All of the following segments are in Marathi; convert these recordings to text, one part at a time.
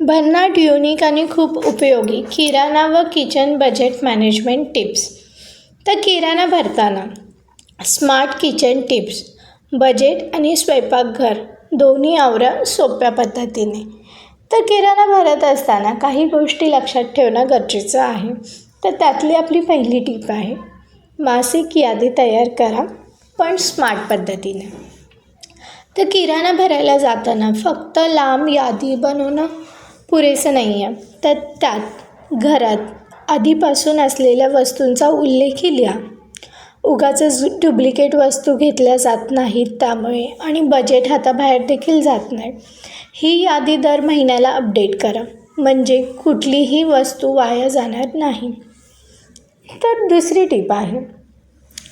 भन्नाट युनिक आणि खूप उपयोगी किराणा व किचन बजेट मॅनेजमेंट टिप्स तर किराणा भरताना स्मार्ट किचन टिप्स बजेट आणि स्वयंपाकघर दोन्ही आवरा सोप्या पद्धतीने. तर किराणा भरत असताना काही गोष्टी लक्षात ठेवणं गरजेचं आहे. तर त्यातली आपली पहिली टीप आहे मासिक यादी तयार करा पण स्मार्ट पद्धतीने. तर किराणा भरायला जाताना फक्त लांब यादी बनवणं पुरेसं नाही आहे तर त्यात घरात आधीपासून असलेल्या वस्तूंचा उल्लेखही लिहा. उगाचच डुप्लिकेट वस्तू घेतल्या जात नाहीत त्यामुळे आणि बजेट हाताबाहेर देखील जात नाही. ही यादी दर महिन्याला अपडेट करा. म्हणजे कुठलीही वस्तू वाया जाणार नाही. तर दुसरी टीप आहे.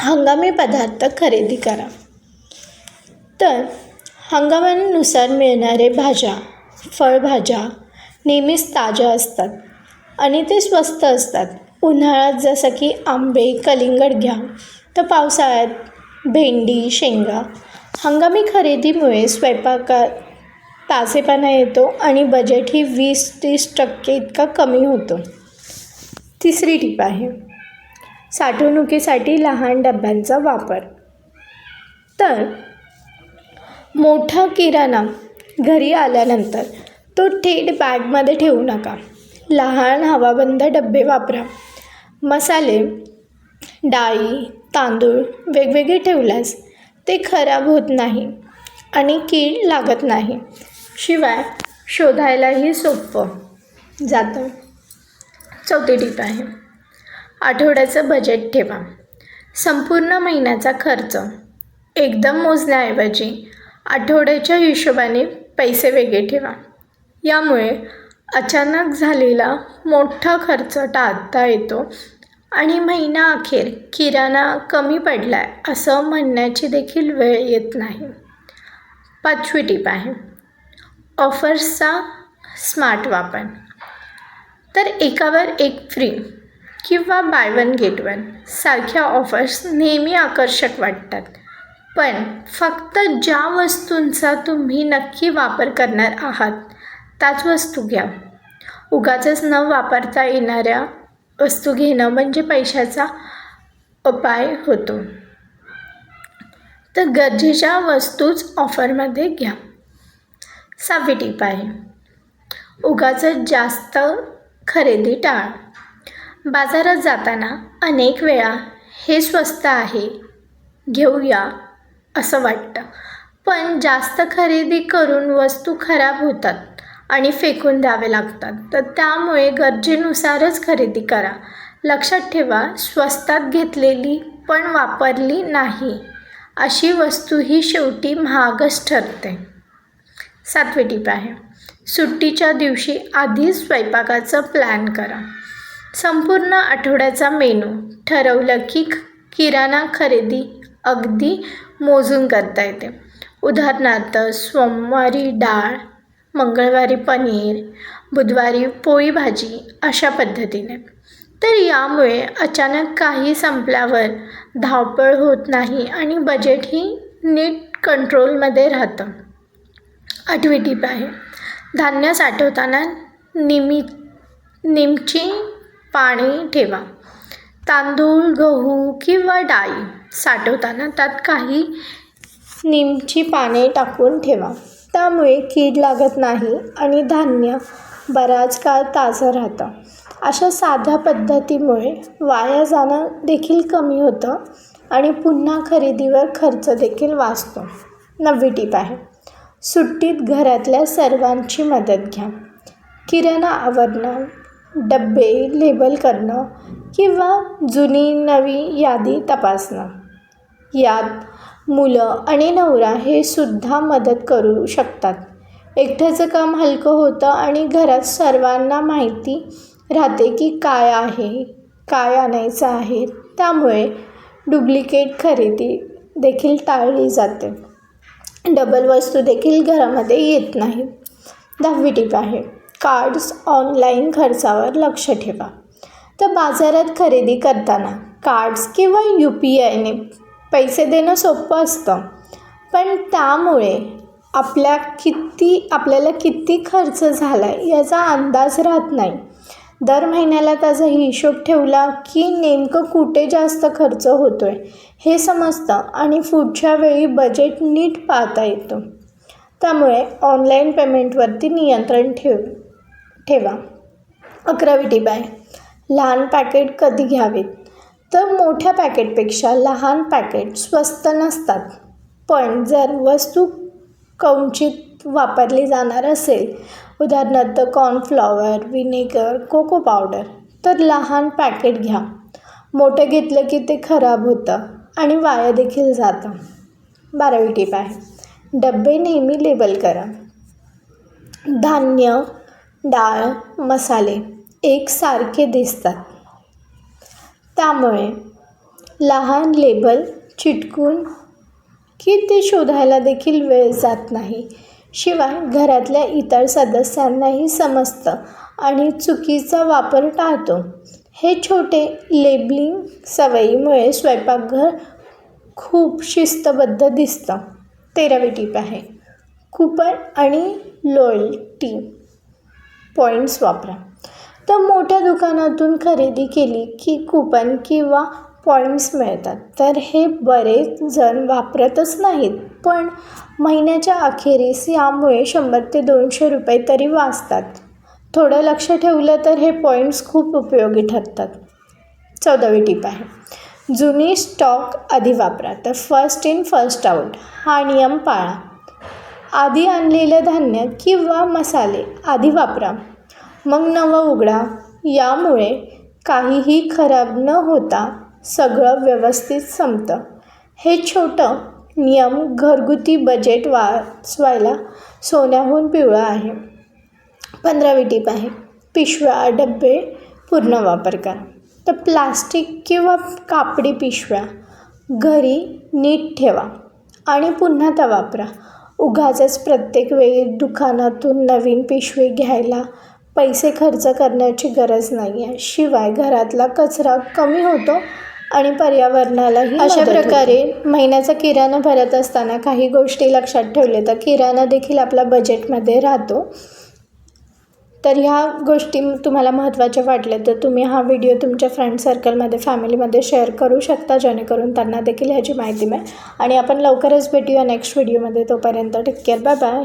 हंगामी पदार्थ खरेदी करा. तर हंगामानुसार मिळणारे भाज्या फळभाज्या नेहमीच ताज्या असतात आणि ते स्वस्त असतात. उन्हाळ्यात जसं की आंबे कलिंगड घ्या तर पावसाळ्यात भेंडी शेंगा. हंगामी खरेदीमुळे स्वयंपाकात ताजेपणा येतो आणि बजेटही वीस तीस टक्के इतका कमी होतो. तिसरी टीप आहे साठवणुकीसाठी लहान डब्यांचा वापर. तर मोठा किराणा घरी आल्यानंतर तो थेट बॅगमध्ये ठेवू नका. लहान हवाबंद डबे वापरा. मसाले डाळी तांदूळ वेगवेगळे ठेवल्यास ते खराब होत नाही आणि कीड लागत नाही. शिवाय शोधायलाही सोपं जातं. चौथी टीप आहे. आठवड्याचं बजेट ठेवा. संपूर्ण महिन्याचा खर्च. एकदम मोजण्याऐवजी आठवड्याच्या हिशोबाने पैसे वेगळे ठेवा. यामुळे अचानक झालेला मोठा खर्च टाळता येतो आणि महिनाअखेर किराणा कमी पडला आहे असं म्हणण्याची देखील वेळ येत नाही. पाचवी टीप आहे. ऑफर्सचा स्मार्ट वापर. तर एकावर एक फ्री किंवा बाय वन गेट वन सारख्या ऑफर्स नेहमी आकर्षक वाटतात. पण फक्त ज्या वस्तूंचा तुम्ही नक्की वापर करणार आहात त्याच वस्तू घ्या. उगाचच न वापरता येणाऱ्या वस्तू घेणं म्हणजे पैशाचा उपाय होतो. तर गरजेच्या वस्तूच ऑफरमध्ये घ्या. सहावी टीप आहे. उगाचं जास्त खरेदी टाळ. बाजारात जाताना अनेक वेळा हे स्वस्त आहे घेऊया असं वाटतं. पण जास्त खरेदी करून वस्तू खराब होतात. आणि फेकून द्यावे लागतात. तर त्यामुळे गरजेनुसारच खरेदी करा. लक्षात ठेवा स्वस्तात घेतलेली पण वापरली नाही. अशी वस्तू ही शेवटी महागच ठरते. सातवी टीप आहे. सुट्टीच्या दिवशी आधीच स्वयंपाकाचं प्लॅन करा. संपूर्ण आठवड्याचा मेनू ठरवलं की किराणा खरेदी अगदी मोजून करता येते. उदाहरणार्थ सोमवारी डाळ मंगळवारी पनीर बुधवारी पोळी भाजी अशा पद्धतीने. तर यामुळे अचानक काही संपल्यावर धावपळ होत नाही आणि बजेटही नीट कंट्रोलमध्ये राहतं. आठवी टीप आहे धान्य साठवताना निमी निमची पाणी ठेवा. तांदूळ गहू किंवा डाळी साठवताना त्यात काही निमची पाने टाकून ठेवा. त्यामुळे कीड लागत नाही आणि धान्य बराच काळ ताजं राहतं. अशा साध्या पद्धतीमुळे वाया जाणं देखील कमी होतं आणि पुन्हा खरेदीवर खर्च देखील वाचतो. नववी टीप आहे सुट्टीत घरातल्या सर्वांची मदत घ्या. किराणा आवरणं डब्बे लेबल करणं किंवा जुनी नवी यादी तपासणं. यात मुलं आणि नवरा हे सुद्धा मदत करू शकतात. एकट्याचं काम हलकं होतं आणि घरात सर्वांना माहिती राहते की काय आहे काय आणायचं आहे. त्यामुळे डुप्लिकेट खरेदी देखील टाळली जाते. डबल वस्तू देखील घरामध्ये येत नाहीत दहावी टीप आहे. कार्ड्स ऑनलाईन खर्चावर लक्ष ठेवा. तर बाजारात खरेदी करताना कार्ड्स किंवा यू पी आयने पैसे देणं सोपं असतं. पण त्यामुळे आपल्या किती आपल्याला किती खर्च झाला आहे याचा अंदाज राहत नाही. दर महिन्याला त्याचा हिशोब ठेवला की नेमकं कुठे जास्त खर्च होतो आहे हे समजतं आणि पुढच्या वेळी बजेट नीट पाहता येतं. त्यामुळे ऑनलाईन पेमेंटवरती नियंत्रण ठेव ठेवा. अकरावी टीप आहे लहान पॅकेट कधी घ्यावेत? तर मोठ्या पॅकेटपेक्षा लहान पॅकेट स्वस्त नसतात. पण जर वस्तू कवचित वापरली जाणार असेल उदाहरणार्थ कॉर्नफ्लॉवर विनेगर कोको पावडर तर लहान पॅकेट घ्या. मोठं घेतलं की ते खराब होतं आणि वाया देखील जातं. बारावी टीप आहे. डबे नेहमी लेबल करा. धान्य डाळ मसाले एकसारखे दिसतात. त्यामुळे लहान लेबल चिटकून की ते शोधायला देखील वेळ जात नाही. शिवाय घरातल्या इतर सदस्यांनाही समजतं आणि चुकीचा वापर टाळतो. हे छोटे लेबलिंग सवयीमुळे स्वयंपाकघर खूप शिस्तबद्ध दिसतं. तेरावी टीप आहे. कुपन आणि लॉयल्टी पॉईंट्स वापरा. तर मोठ्या दुकानातून खरेदी केली की कुपन किंवा पॉईंट्स मिळतात. तर हे बरेच जण वापरतच नाहीत. पण महिन्याच्या अखेरीस यामुळे शंभर ते दोनशे रुपये तरी वाचतात. थोडं लक्ष ठेवलं तर हे पॉईंट्स खूप उपयोगी ठरतात. चौदावी टीप आहे. जुनी स्टॉक आधी वापरा. तर फर्स्ट इन फर्स्ट आऊट हा नियम पाळा. आधी आणलेलं धान्य किंवा मसाले आधी वापरा. मग नवं उघडा. यामुळे काहीही खराब न होता सगळं व्यवस्थित संपतं. हे छोटं नियम घरगुती बजेट वाचवायला सोन्याहून पिवळं आहे. पंधरावी टीप आहे. पिशव्या डबे पूर्ण वापर करा. तर प्लास्टिक किंवा कापडी पिशव्या घरी नीट ठेवा आणि पुन्हा त्या वापरा. उगाचच प्रत्येक वेळी दुकानातून नवीन पिशवी घ्यायला पैसे खर्च करण्याची गरज नाही आहे शिवाय घरातला कचरा कमी होतो आणि पर्यावरणालाही अशा प्रकारे महिन्याचा किराणा भरत असताना काही गोष्टी लक्षात ठेवले तर किराणा देखील आपला बजेटमध्ये राहतो. तर ह्या गोष्टी तुम्हाला महत्त्वाच्या वाटल्या तर तुम्ही हा व्हिडिओ तुमच्या फ्रेंड सर्कलमध्ये फॅमिलीमध्ये शेअर करू शकता. जेणेकरून त्यांना देखील ह्याची माहिती मिळेल. आणि आपण लवकरच भेटूया नेक्स्ट व्हिडिओमध्ये तोपर्यंत टेक केअर बाय बाय